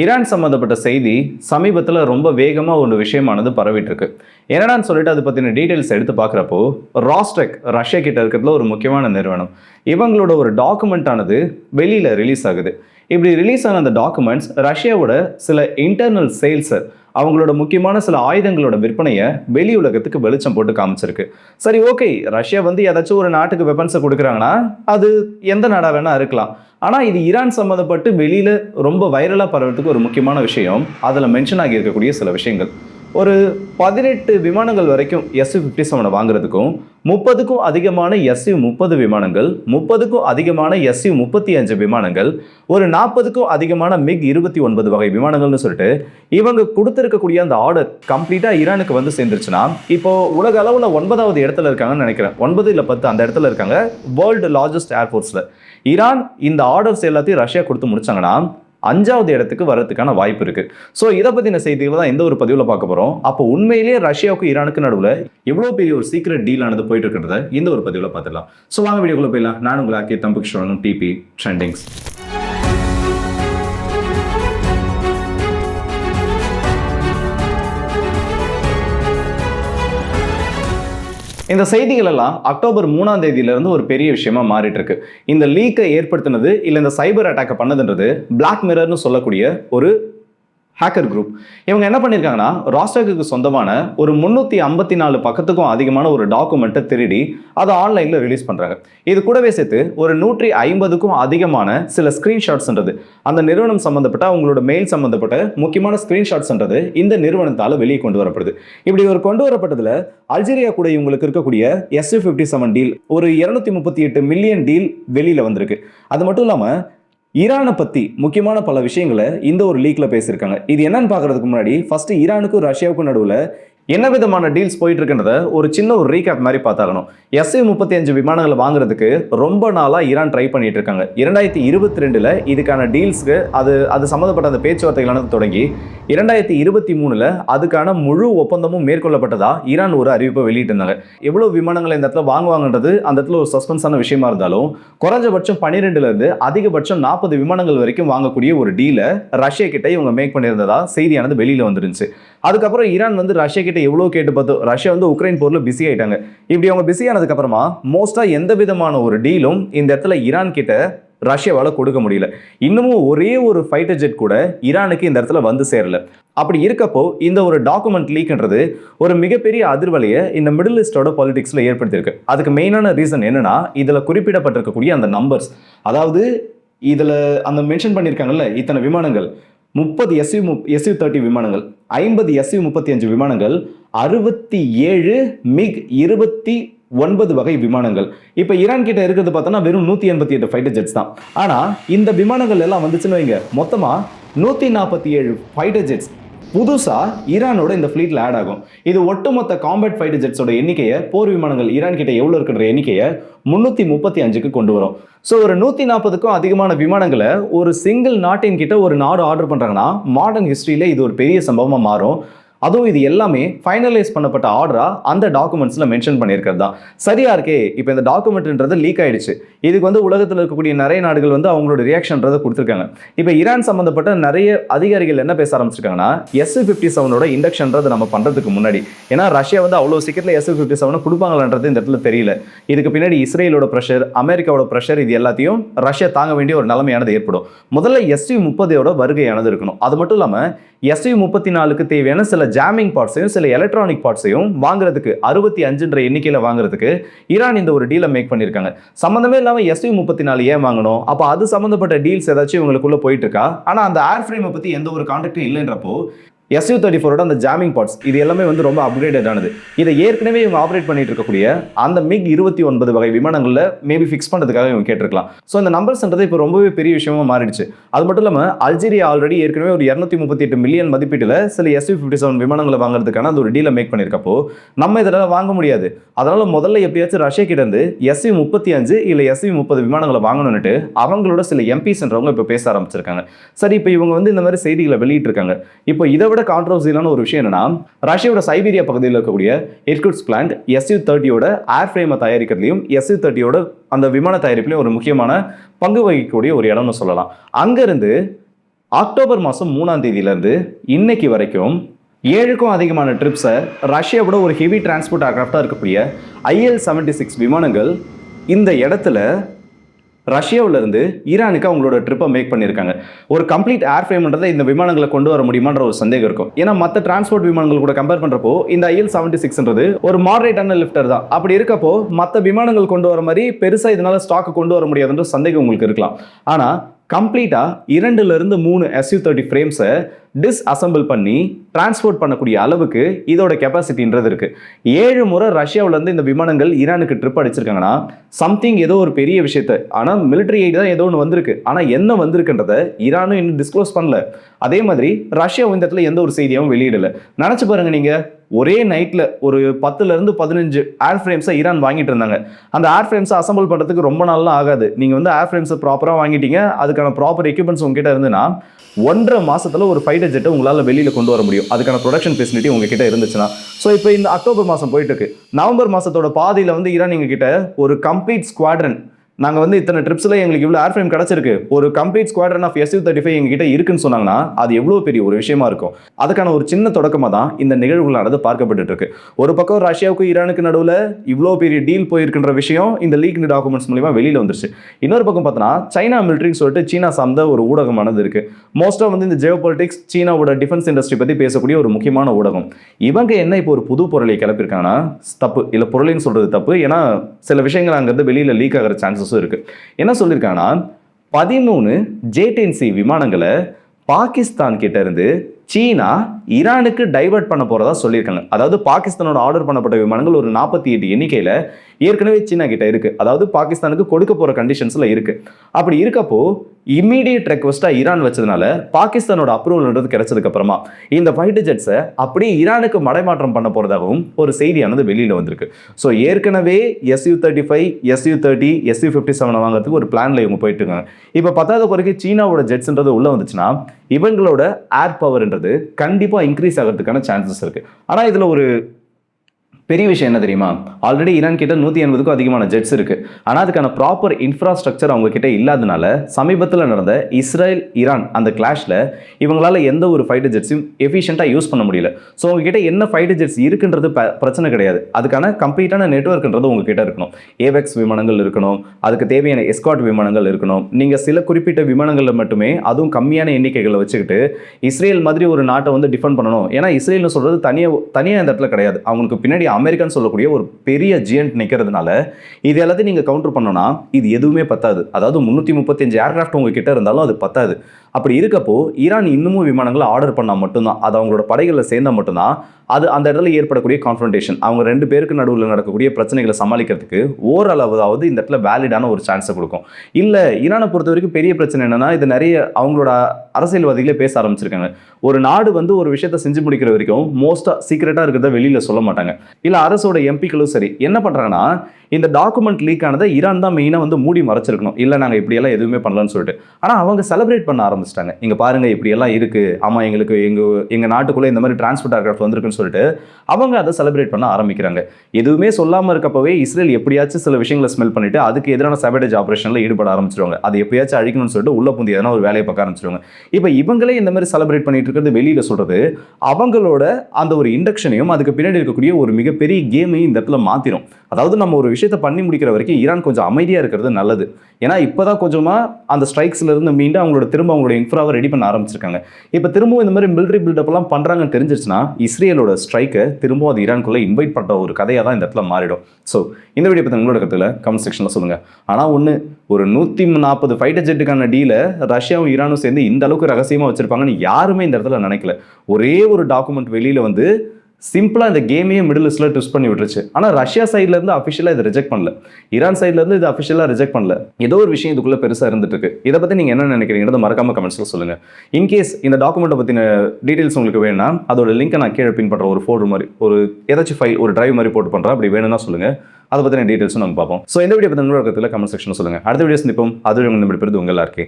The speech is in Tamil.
ஈரான் சம்மந்தப்பட்ட செய்தி சமீபத்தில் ரொம்ப வேகமாக ஒரு விஷயமானது பரவிட்டு இருக்கு என்னடான்னு சொல்லிட்டு அதை பற்றின டீட்டெயில்ஸ் எடுத்து பார்க்குறப்போ ராஸ்டெக் ரஷ்யா கிட்ட இருக்கிறதுல ஒரு முக்கியமான நிறுவனம். இவங்களோட ஒரு டாக்குமெண்ட் ஆனது வெளியில் ரிலீஸ் ஆகுது. இப்படி ரிலீஸ் ஆன அந்த டாக்குமெண்ட்ஸ் ரஷ்யாவோட சில இன்டர்னல் சேல்ஸை அவங்களோட முக்கியமான சில ஆயுதங்களோட விற்பனையை வெளி உலகத்துக்கு வெளிச்சம் போட்டு காமிச்சிருக்கு. சரி ஓகே. ரஷ்யா வந்து ஏதாச்சும் ஒரு நாட்டுக்கு வெப்பன்ஸை கொடுக்குறாங்கன்னா அது எந்த நாடாக வேணால் இருக்கலாம். ஆனால் இது ஈரான் சம்மந்தப்பட்டு வெளியில் ரொம்ப வைரலாக பரவறதுக்கு ஒரு முக்கியமான விஷயம். அதில் மென்ஷன் ஆகி இருக்கக்கூடிய சில விஷயங்கள். ஒரு பதினெட்டு விமானங்கள் வரைக்கும் எஸ்யூ ஃபிஃப்டி செவனை வாங்குறதுக்கும் முப்பதுக்கும் அதிகமான எஸ்யூ முப்பது விமானங்கள் முப்பதுக்கும் அதிகமான எஸ்யூ முப்பத்தி அஞ்சு விமானங்கள் ஒரு நாற்பதுக்கும் அதிகமான மிக் இருபத்தி ஒன்பது வகை விமானங்கள்னு சொல்லிட்டு இவங்க கொடுத்துருக்கக்கூடிய அந்த ஆர்டர் கம்ப்ளீட்டாக ஈரானுக்கு வந்து சேர்ந்துருச்சுன்னா இப்போ உலக அளவில் ஒன்பதாவது இடத்துல இருக்காங்கன்னு நினைக்கிறேன். ஒன்பது இல்லை பத்து அந்த இடத்துல இருக்காங்க வேர்ல்டு லார்ஜஸ்ட் ஏர்ஃபோர்ஸில் ஈரான் இந்த ஆர்டர்ஸ் எல்லாத்தையும் ரஷ்யா கொடுத்து முடிச்சாங்கன்னா அஞ்சாவது இடத்துக்கு வரதுக்கான வாய்ப்பு இருக்கு. ஸோ இதை பத்தின செய்திகளை தான் எந்த ஒரு பதிவில் பார்க்க போறோம். அப்போ உண்மையிலேயே ரஷ்யாவுக்கும் ஈரானுக்கு நடுவில் எவ்வளோ பெரிய ஒரு சீக்ரெட் டீல் ஆனது போயிட்டு இருக்கிறத இந்த ஒரு பதிவில் பார்த்துடலாம். ஸோ வாங்க வீடியோக்குள்ள போயிடலாம். நான் உங்களை ஆக்கிய தம்பு கிருஷ்ணனும் டிபி ட்ரெண்டிங்ஸ் இந்த செய்திகள் எல்லாம் அக்டோபர் மூணாம் தேதியிலிருந்து ஒரு பெரிய விஷயமா மாறிட்டு இருக்கு இந்த லீக்கை ஏற்படுத்தினது இல்லை இந்த சைபர் அட்டாக்கை பண்ணதுன்றது பிளாக் மிரர்னு சொல்லக்கூடிய ஒரு ஹேக்கர் குரூப் இவங்க என்ன பண்ணியிருக்காங்கன்னா ராஸ்டாக்கு சொந்தமான ஒரு முந்நூற்றி ஐம்பத்தி நாலு பக்கத்துக்கும் அதிகமான ஒரு டாக்குமெண்ட்டை திருடி அதை ஆன்லைனில் ரிலீஸ் பண்ணுறாங்க இது கூடவே சேர்த்து ஒரு நூற்றி ஐம்பதுக்கும் அதிகமான சில ஸ்க்ரீன்ஷாட்ஸ்ன்றது அந்த நிறுவனம் சம்மந்தப்பட்ட அவங்களோட மெயில் சம்மந்தப்பட்ட முக்கியமான ஸ்க்ரீன்ஷாட்ஸ்ன்றது இந்த நிறுவனத்தால் வெளியே கொண்டு வரப்படுது. இப்படி ஒரு கொண்டு வரப்பட்டதில் அல்ஜீரியா கூட இவங்களுக்கு இருக்கக்கூடிய எஸ்யூ ஃபிஃப்டி செவன் டீல் ஒரு இரநூத்தி முப்பத்தி எட்டு மில்லியன் டீல் வெளியில் வந்திருக்கு. அது மட்டும் இல்லாமல் ஈரானை பற்றி முக்கியமான பல விஷயங்களை இந்த ஒரு லீக்ல பேசியிருக்காங்க. இது என்னன்னு பார்க்கறதுக்கு முன்னாடி ஃபர்ஸ்ட் ஈரானுக்கும் ரஷ்யாவுக்கும் நடுவில் என்ன விதமான டீல்ஸ் போயிட்டு இருக்குன்றத ஒரு சின்ன ஒரு ரீகேப் மாதிரி பார்த்தாகணும். எஸ்ஏ முப்பத்தி அஞ்சு விமானங்களை வாங்குறதுக்கு ரொம்ப நாளாக ஈரான் ட்ரை பண்ணிட்டு இருக்காங்க இரண்டாயிரத்தி இருபத்தி ரெண்டில் இதுக்கான டீல்ஸ்க்கு அது அது சம்மந்தப்பட்ட அந்த பேச்சுவார்த்தைகளானது தொடங்கி இரண்டாயிரத்தி இருபத்தி மூணில் அதுக்கான முழு ஒப்பந்தமும் மேற்கொள்ளப்பட்டதா ஈரான் ஒரு அறிவிப்பை வெளியிட்டிருந்தாங்க. எவ்வளோ விமானங்களை இந்த இடத்துல வாங்குவாங்கன்றது அந்த இடத்துல ஒரு சஸ்பென்ஸான விஷயமா இருந்தாலும் குறைஞ்சபட்சம் பன்னிரெண்டுல இருந்து அதிகபட்சம் நாற்பது விமானங்கள் வரைக்கும் வாங்கக்கூடிய ஒரு டீலை ரஷ்யா கிட்ட இவங்க மேக் பண்ணியிருந்ததா செய்தியானது வெளியில வந்துருந்துச்சு. அதுக்கப்புறம் ஈரான் வந்து ரஷ்யா கிட்ட எவ்வளோ கேட்டு பார்த்தோம் ரஷ்யா வந்து உக்ரைன் போரில் பிஸி ஆயிட்டாங்க. இப்படி அவங்க பிஸி ஆனதுக்கு அப்புறமா எந்த விதமான ஒரு டீலும் இந்த இடத்துல ஈரான் கிட்ட ரஷ்யாவால் கொடுக்க முடியல. இன்னமும் ஒரே ஒரு ஃபைட்டர் ஜெட் கூட ஈரானுக்கு இந்த இடத்துல வந்து சேரல. அப்படி இருக்கப்போ இந்த ஒரு டாக்குமெண்ட் லீக்ன்றது ஒரு மிகப்பெரிய அதிர்வலையை இந்த மிடில் ஈஸ்டோட பாலிடிக்ஸில் ஏற்படுத்தியிருக்கு. அதுக்கு மெயினான ரீசன் என்னன்னா இதில் குறிப்பிடப்பட்டிருக்கக்கூடிய அந்த நம்பர்ஸ் அதாவது இதில் அந்த மென்ஷன் பண்ணியிருக்காங்கல்ல இத்தனை விமானங்கள். முப்பது எஸ்யூ முப் எஸ்யூ தேர்ட்டி விமானங்கள் ஐம்பது எஸ்யூ முப்பத்தி அஞ்சு விமானங்கள் அறுபத்தி ஏழு மிக் இருபத்தி ஒன்பது வகை விமானங்கள். இப்போ ஈரான் கிட்ட இருக்கிறது பார்த்தோன்னா வெறும் நூற்றி எண்பத்தி எட்டு ஃபைட்டர் ஜெட்ஸ் தான். ஆனால் இந்த விமானங்கள் எல்லாம் வந்துச்சுன்னு வைங்க மொத்தமாக நூற்றி நாற்பத்தி ஏழு ஃபைட்டர் ஜெட்ஸ் புதுசாக ஈரானோட இந்த ஃப்ளீட்டில் ஆட் ஆகும். இது ஒட்டுமொத்த காம்பேட் ஃபைட்டர் ஜெட்ஸோட எண்ணிக்கையை போர் விமானங்கள் ஈரான் கிட்ட எவ்வளோ இருக்கின்ற எண்ணிக்கையை முந்நூற்றி முப்பத்தி அஞ்சுக்கு கொண்டு வரும். ஸோ ஒரு நூற்றி நாற்பதுக்கும் அதிகமான விமானங்களை ஒரு சிங்கிள் நாட்டின் கிட்ட ஒரு நாடு ஆர்டர் பண்ணுறாங்கன்னா மாடர்ன் ஹிஸ்ட்ரியில் இது ஒரு பெரிய சம்பவமாக மாறும். அதுவும் இது எல்லாமே ஃபைனலைஸ் பண்ணப்பட்ட ஆர்டராக அந்த டாக்குமெண்ட்ஸில் மென்ஷன் பண்ணியிருக்கிறது தான். சரியா இருக்கே? இப்போ இந்த டாக்குமெண்ட்ன்றது லீக் ஆயிடுச்சு. இதுக்கு வந்து உலகத்தில் இருக்கக்கூடிய நிறைய நாடுகள் வந்து அவங்களோட ரியாக்ஷன்றதை கொடுத்துருக்காங்க. இப்போ ஈரான் சம்மந்தப்பட்ட நிறைய அதிகாரிகள் என்ன பேச ஆரம்பிச்சிருக்காங்கன்னா எஸ் ஃபிஃப்டி செவனோட இண்டக்ஷன்றது நம்ம பண்ணுறதுக்கு முன்னாடி. ஏன்னா ரஷ்யா வந்து அவ்வளோ சீக்கிரத்தில் எஸ் ஃபிஃப்டி செவனை கொடுப்பாங்களான்றது இந்த இடத்துல தெரியல. இதுக்கு பின்னாடி இஸ்ரேலோட ப்ரெஷர் அமெரிக்காவோட ப்ரெஷர் இது எல்லாத்தையும் ரஷ்யா தாங்க வேண்டிய ஒரு நிலைமையானது ஏற்படும். முதல்ல எஸ்யூ முப்பதோட வருகையானது இருக்கணும். அது மட்டும் இல்லாமல் எஸ்யூ முப்பத்தி நாலுக்கு தேவையான சில ஜாமிங் பார்ட்ஸையும் சில எலக்ட்ரானிக் பார்ட்ஸையும் வாங்குறதுக்கு அறுபத்தி அஞ்சுன்ற எண்ணிக்கையில் வாங்குறதுக்கு ஈரான் இந்த ஒரு டீலை மேக் பண்ணியிருக்காங்க. சம்மந்தமே இல்லாமல் எஸ்யூ முப்பத்தி நாலு ஏன் வாங்கணும்? அப்போ அது சம்மந்தப்பட்ட டீல்ஸ் ஏதாச்சும் இவங்களுக்குள்ளே போயிட்டு இருக்கா? ஆனால் அந்த ஏர் ஃப்ரேமை பற்றி எந்த ஒரு கான்டாக்டும் இல்லைன்றப்போ எஸ்யூ தேர்ட்டி ஃபோரோட அந்த ஜாமிங் பார்ட்ஸ் இது எல்லாமே வந்து ரொம்ப அப்கிரேடட் ஆனது. இதை ஏற்கனவே இவங்க ஆப்ரேட் பண்ணிட்டு இருக்கக்கூடிய அந்த மிக் இருபத்தி ஒன்பது வகை விமானங்களில் மேபி ஃபிக்ஸ் பண்ணுறதுக்காக இவங்க கேட்டிருக்கலாம். ஸோ இந்த நம்பர்ஸ்ன்றது இப்போ ரொம்பவே பெரிய விஷயமா மாறிடுச்சு. அது மட்டும் இல்லாமல் அல்ஜீரியா ஆல்ரெடி ஏற்கனவே ஒரு இரநூத்தி முப்பத்தி எட்டு மில்லியன் மதிப்பீட்டில் சில எஸ்யூ ஃபிஃப்டி செவன் விமானங்களை வாங்குறதுக்கான அந்த ஒரு டீலை மேக் பண்ணியிருக்கப்போ நம்ம இதெல்லாம் வாங்க முடியாது. அதனால் முதல்ல எப்படியாச்சும் ரஷ்யா கிட்ட இருந்து எஸ்யூ முப்பத்தி அஞ்சு இல்லை எஸ்யூ முப்பது விமானங்களை வாங்கணும்னுட்டு அவங்களோட சில எம்பிஸ்ன்றவங்க இப்போ பேச ஆரம்பிச்சிருக்காங்க. சரி இப்போ இவங்க வந்து இந்த மாதிரி செய்திகளை வெளியிட்டிருக்காங்க. இப்போ இதை விட கான்ட்ரவர்சியலான ஒரு விஷயம் என்னன்னா ரஷ்யாவோட சைபீரியா பகுதியில் இருக்கக்கூடிய எர்குட்ஸ் பிளான்ட் எஸ்யூ தேர்ட்டியோட ஏர் ஃப்ரேமை தயாரிக்கிறதுலையும் எஸ்யூ தேர்ட்டியோட அந்த விமான தயாரிப்புலையும் ஒரு முக்கியமான பங்கு வகிக்கக்கூடிய ஒரு இடம்னு சொல்லலாம். அங்கேருந்து அக்டோபர் மாதம் மூணாம் தேதியிலேருந்து இன்னைக்கு வரைக்கும் ஏழுக்கும் அதிகமான ட்ரிப்ஸை ரஷ்யாவோட ஒரு ஹெவி டிரான்ஸ்போர்ட் ஏர்க்ராஃப்டாக இருக்கக்கூடிய ஐஎல் செவன்டி சிக்ஸ் விமானங்கள் இந்த இடத்துல ரஷ்யாவிலேருந்து ஈரானுக்கு அவங்களோட ட்ரிப்பை மேக் பண்ணியிருக்காங்க. ஒரு கம்ப்ளீட் ஏர் ஃப்ரேம்ன்றதை இந்த விமானங்களை கொண்டு வர முடியுமான்ற ஒரு சந்தேகம் இருக்கும். ஏன்னா மற்ற டிரான்ஸ்போர்ட் விமானங்கள் கூட கம்பேர் பண்ணுறப்போ இந்த ஐஎல் செவன்டி சிக்ஸ்ன்றது ஒரு மாடரேட்டான லிஃப்டர் தான். அப்படி இருக்கப்போ மற்ற விமானங்கள் கொண்டு வர மாதிரி பெருசாக இதனால் ஸ்டாக் கொண்டு வர முடியாதுன்ற சந்தேகம் உங்களுக்கு இருக்கலாம். ஆனால் கம்ப்ளீட்டாக இரண்டுலேருந்து மூணு எஸ்யூ தேர்ட்டி ஃப்ரேம்ஸை டிஸ் அசம்பிள் பண்ணி டிரான்ஸ்போர்ட் பண்ணக்கூடிய அளவுக்கு இதோட கெப்பாசிட்டின்றது இருக்குது ஏழு முறை ரஷ்யாவிலேருந்து இந்த விமானங்கள் ஈரானுக்கு ட்ரிப் அடிச்சிருக்காங்கன்னா சம்திங் ஏதோ ஒரு பெரிய விஷயத்த ஆனால் மிலிட்டரி எய்டு தான் ஏதோ ஒன்று வந்திருக்கு. ஆனால் என்ன வந்திருக்குன்றத ஈரானும் இன்னும் டிஸ்க்ளோஸ் பண்ணல. அதே மாதிரி ரஷ்யா இந்த இடத்துல எந்த ஒரு செய்தியாகவும் வெளியிடலை. நினச்சி பாருங்கள் நீங்கள் ஒரே நைட்டில் ஒரு பத்துலேருந்து பதினஞ்சு ஏர் ஃப்ரேம்ஸை ஈரான் வாங்கிட்டு இருந்தாங்க. அந்த ஏர் ஃப்ரேம்ஸை அசம்பிள் பண்ணுறதுக்கு ரொம்ப நாள்லாம் ஆகாது. நீங்கள் வந்து ஏர் ஃப்ரேம்ஸை ப்ராப்பராக வாங்கிட்டீங்க. அதுக்கான ப்ராப்பர் எக்யூப்மெண்ட்ஸ் உங்ககிட்ட இருந்துன்னா ஒன்றரை மாதத்தில் ஒரு ஃபைட்டர் ஜெட்டை உங்களால் வெளியில் கொண்டு வர முடியும். அதுக்கான ப்ரொடக்ஷன் ஃபெசிலிட்டி உங்ககிட்ட இருந்துச்சுன்னா. ஸோ இப்போ இந்த அக்டோபர் மாதம் போயிட்டு இருக்கு நவம்பர் மாதத்தோட பாதியில் வந்து ஈரான் எங்ககிட்ட ஒரு கம்ப்ளீட் ஸ்குவாட்ரன் நாங்கள் வந்து இத்தனை ட்ரிப்ஸில் எங்களுக்கு இவ்வளோ ஏர் ஃப்ரேம் கிடச்சிருக்கு. ஒரு complete squadron of SU thirty five எங்ககிட்ட இருக்குன்னு சொன்னாங்கன்னா அது எவ்வளோ பெரிய ஒரு விஷயமா இருக்கும். அதுக்கான ஒரு சின்ன தொடக்கமாக தான் இந்த நிகழ்வுகளானது பார்க்கப்பட்டு இருக்கு ஒரு பக்கம் ரஷ்யாவுக்கும் ஈரானுக்கு நடுவில் இவ்வளோ பெரிய டீல் போயிருக்கின்ற விஷயம் இந்த லீக் டாக்குமெண்ட்ஸ் மூலிமா வெளியில் வந்துருச்சு. இன்னொரு பக்கம் பார்த்தோன்னா சைனா மிலிட்ரின்னு சொல்லிட்டு சீனா சார்ந்த ஒரு ஊடகமானது இருக்கு. மோஸ்ட்டாக வந்து இந்த ஜியோ பொலிட்டிக்ஸ் சீனாவோட டிஃபென்ஸ் இண்டஸ்ட்ரி பற்றி பேசக்கூடிய ஒரு முக்கியமான ஊடகம். இவங்க என்ன இப்போ ஒரு புது பொருளை கிளப்பியிருக்காங்கன்னா தப்பு. இல்லை பொருளைன்னு சொல்கிறது தப்பு. ஏன்னா சில விஷயங்கள் அங்கேருந்து வெளியில் லீக் ஆகிற ப்ராசஸும் இருக்கு. என்ன சொல்லியிருக்காங்கன்னா பதிமூணு ஜேடென்சி விமானங்களை பாகிஸ்தான் கிட்ட இருந்து சீனா ஈரானுக்கு டைவர்ட் பண்ண போறதா சொல்லியிருக்காங்க. அதாவது பாகிஸ்தானோட ஆர்டர் பண்ணப்பட்ட விமானங்கள் ஒரு நாற்பத்தி எட்டு எண்ணிக்கையில் ஏற்கனவே சீனா கிட்ட இருக்கு. அதாவது பாகிஸ்தானுக்கு கொடுக்க போகிற கண்டிஷன்ஸில் இருக்கு. அப்படி இருக்கப்போ இம்மீடியட் ரெக்வஸ்ட்டாக ஈரான் வச்சதுனால பாகிஸ்தானோட அப்ரூவல்ன்றது கிடைச்சதுக்கு அப்புறமா இந்த ஃபைட்டர் ஜெட்ஸை அப்படியே ஈரானுக்கு மடைமாற்றம் பண்ண போகிறதாகவும் ஒரு செய்தியானது வெளியில் வந்திருக்கு. ஸோ ஏற்கனவே SU thirty five SU thirty SU fifty seven வாங்குறதுக்கு ஒரு பிளானில் இவங்க போயிட்டு இருக்காங்க இப்போ பத்தாவது குறைக்கு சீனாவோட ஜெட்ஸ்ன்றது உள்ளே வந்துச்சுன்னா இவங்களோட ஏர் பவர்ன்றது கண்டிப்பாக இன்க்ரீஸ் ஆகிறதுக்கான சான்சஸ் இருக்குது ஆனால் இதில் ஒரு பெரிய விஷயம் என்ன தெரியுமா? ஆல்ரெடி ஈரான் கிட்ட நூற்றி எண்பதுக்கும் அதிகமான ஜெட்ஸ் இருக்கு. ஆனால் அதுக்கான ப்ராப்பர் இன்ஃப்ராஸ்ட்ரக்சர் அவங்க கிட்ட இல்லாதனால சமீபத்தில் நடந்த இஸ்ரேல் ஈரான் அந்த கிளாஷில் இவங்களால எந்த ஒரு ஃபைட்டர் ஜெட்ஸையும் எஃபிஷியண்டாக யூஸ் பண்ண முடியல. ஸோ உங்ககிட்ட என்ன ஃபைட்டர் ஜெட்ஸ் இருக்குன்றது ப- பிரச்சனை கிடையாது. அதுக்கான கம்ப்ளீட்டான நெட்ஒர்க்ன்றது உங்ககிட்ட இருக்கணும். ஏவெக்ஸ் விமானங்கள் இருக்கணும். அதுக்கு தேவையான எஸ்காட் விமானங்கள் இருக்கணும். நீங்கள் சில குறிப்பிட்ட விமானங்களில் மட்டுமே அதுவும் கம்மியான எண்ணிக்கைகளை வச்சுக்கிட்டு இஸ்ரேல் மாதிரி ஒரு நாட்டை வந்து டிஃபெண்ட் பண்ணணும். ஏன்னா இஸ்ரேல்னு சொல்றது தனியாக தனியாக இந்த இடத்துல கிடையாது. அவங்களுக்கு பின்னாடி அமெரிக்கான்னு சொல்லக்கூடிய ஒரு பெரிய ஜியன்ட் நிற்கிறதுனால இது எல்லாத்தையும் நீங்கள் கவுண்டர் பண்ணோன்னா இது எதுவுமே பத்தாது. அதாவது முந்நூற்றி முப்பத்தஞ்சு ஏர்கிராஃப்ட் உங்ககிட்ட இருந்தாலும் அது பத்தாது. அப்படி இருக்கப்போ ஈரான் இன்னமும் விமானங்களை ஆர்டர் பண்ணால் மட்டும்தான் அது அவங்களோட படைகளில் சேர்ந்தால் மட்டும்தான் அது அந்த இடத்துல ஏற்படக்கூடிய கான்ஃபரன்டேஷன் அவங்க ரெண்டு பேருக்கு நடுவில் நடக்கக்கூடிய பிரச்சனைகளை சமாளிக்கிறதுக்கு ஓரளவாவது இந்த இடத்துல வேலிடான ஒரு சான்ஸை கொடுக்கும். இல்லை ஈரானை பொறுத்த வரைக்கும் பெரிய பிரச்சனை என்னன்னா இது நிறைய அவங்களோட அரசியல்வாதிகளே பேச ஆரம்பிச்சிருக்காங்க. ஒரு நாடு வந்து ஒரு விஷயத்தை செஞ்சு முடிக்கிற வரைக்கும் மோஸ்ட்டாக சீக்கிரட்டாக இருக்கிறத வெளியில் சொல்ல மாட்டாங்க. இல்லை அரசோட எம்பிக்களும் சரி என்ன பண்ணுறாங்கன்னா இந்த டாக்குமெண்ட் லீக் ஆனதை ஈரான் தான் மெயினாக வந்து மூடி மறைச்சிருக்கணும். இல்லை நாங்கள் இப்படியெல்லாம் எதுவுமே பண்ணலன்னு சொல்லிட்டு. ஆனால் அவங்க செலிப்ரேட் பண்ண ஆரம்பிச்சிட்டாங்க. இங்கே பாருங்கள் இப்படியெல்லாம் இருக்குது ஆமாம் எங்களுக்கு எங்கள் எங்கள் நாட்டுக்குள்ளே இந்த மாதிரி டிரான்ஸ்போர்ட் ஏர்க்ராஃப்ட் வந்திருக்குன்னு சொல்லிட்டு அவங்க அதை செலிப்ரேட் பண்ண ஆரம்பிக்கிறாங்க. எதுவுமே சொல்லாமல் இருக்கப்பவே இஸ்ரேல் எப்படியாச்சும் சில விஷயங்களை ஸ்மெல் பண்ணிட்டு அதுக்கு எதிரான சபடேஜ் ஆப்ரேஷனில் ஈடுபட ஆரம்பிச்சிருவாங்க. அது எப்படியாச்சும் அழிக்கணும்னு சொல்லிட்டு உள்ள புந்தி எதனா ஒரு வேலையை பார்க்க ஆரம்பிச்சிருவாங்க. இப்போ இவங்களே இந்த மாதிரி செலிப்ரேட் பண்ணிட்டு இருக்கிறது வெளியில் சொல்கிறது அவங்களோட அந்த ஒரு இண்டக்ஷனையும் அதுக்கு பின்னாடி இருக்கக்கூடிய ஒரு மிகப்பெரிய கேமையும் இந்த இடத்துல மாற்றிடும் அதாவது நம்ம ஒரு விஷயத்தை பண்ணி முடிக்கிற வரைக்கும் ஈரான் கொஞ்சம் அமைதியாக இருக்கிறது நல்லது. ஏன்னா இப்போதான் கொஞ்சமாக அந்த ஸ்ட்ரைக்ஸ்லேருந்து மீண்டு அவங்களோட திரும்ப அவங்களோட இன்ஃப்ராவை ரெடி பண்ண ஆரம்பிச்சிருக்காங்க. இப்போ திரும்பவும் இந்த மாதிரி மிலிட்ரி பில்டப்லாம் பண்ணுறாங்கன்னு தெரிஞ்சிருச்சுன்னா இஸ்ரேலோட ஸ்ட்ரைக்கை திரும்பவும் அது ஈரானுக்குள்ளே இன்வைட் பண்ணுற ஒரு கதையாக தான் இந்த இடத்துல மாறிடும். ஸோ இந்த வீடியோ பற்றி உங்களோட கருத்தில் கமெண்ட் செக்ஷனில் சொல்லுங்கள் ஆனால் ஒன்று ஒரு நூற்றி நாற்பது ஃபைட்டர் ஜெட்டுக்கான டீலை ரஷ்யாவும் ஈரானும் சேர்ந்து இந்த அளவுக்கு ரகசியமாக வச்சுருப்பாங்கன்னு யாருமே இந்த இடத்துல நினைக்கல. ஒரே ஒரு டாக்குமெண்ட் வெளியில் வந்து சிம்பிளாக இந்த கேமையே மிடில் ஈஸ்டில் ட்விஸ்ட் பண்ணி விட்டுருச்சு. ஆனால் ரஷ்யா சைட்லேருந்து அஃபிஷியலாக இதை ரிஜெக்ட் பண்ணல. ஈரான் சைட்லேருந்து இது அஃபிஷியலாக ரிஜெக்ட் பண்ணல. ஏதோ ஒரு விஷயம் இதுக்குள்ளே பெருசாக இருந்துட்டு இருக்கு. இதை பற்றி நீங்கள் என்ன நினைக்கிறீங்கிறத மறக்காம கமெண்ட்ஸில் சொல்லுங்கள் இன்கேஸ் இந்த டாக்குமெண்ட்டை பற்றின டீட்டெயில்ஸ் உங்களுக்கு வேணும்னா அதோட லிங்கை நான் கீழே பின் பண்ணுற ஒரு ஃபோல்டர் மாதிரி ஒரு ஏதாச்சும் ஃபைல் ஒரு டிரைவ் மாதிரி போட்டு பண்ணுறேன் அப்படி வேணும்னா சொல்லுங்கள் அதை பற்றின டீட்டெயில்ஸும் நம்ம பார்ப்போம். ஸோ இந்த வீடியோ பற்றி உங்களோட கமெண்ட் செக்ஷனில் சொல்லுங்கள் அடுத்த வீடியோ சந்திப்போம். அது உங்கள் பெருது உங்கள் எல்லாருக்கே